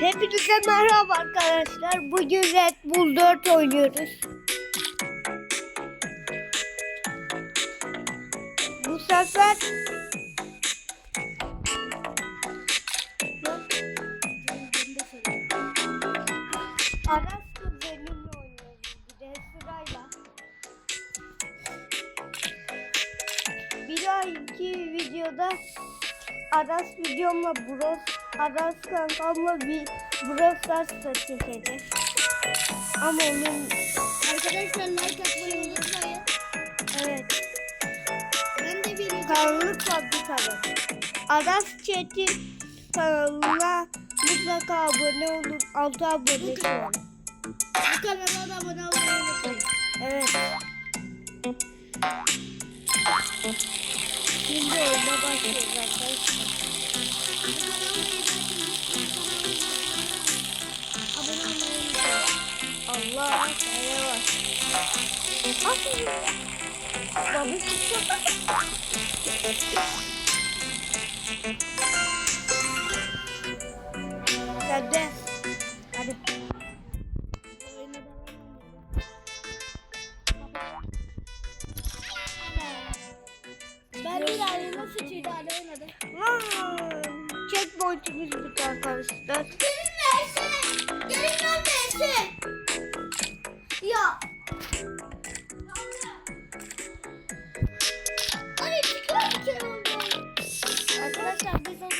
Hepinize merhaba arkadaşlar. Bugün Red Bull 4 oynuyoruz. Bu sefer Aras kuzenimle oynuyoruz. Bir de sırayla. Bir dahaki videoda Aras videomla Bros Aras kankamla bir Bros Stars çekeceğiz. Ama onun Arkadaşlar like atmayı unutmayın. evet Ben de bir karanlık fabrikalı. Aras Çetin kanalına mutlaka abone olun. 6 abone olun. bu kanala da abone olmayı unutmayın. Evet. Şimdi oyuna başlıyoruz arkadaşlar. Allah Sen de. Hadi. Ben bir hale oynadım. Lan, Checkpoint'imiz bitti arkadaşlar. Gelin versin. Gelin versin. Arkadaşlar biz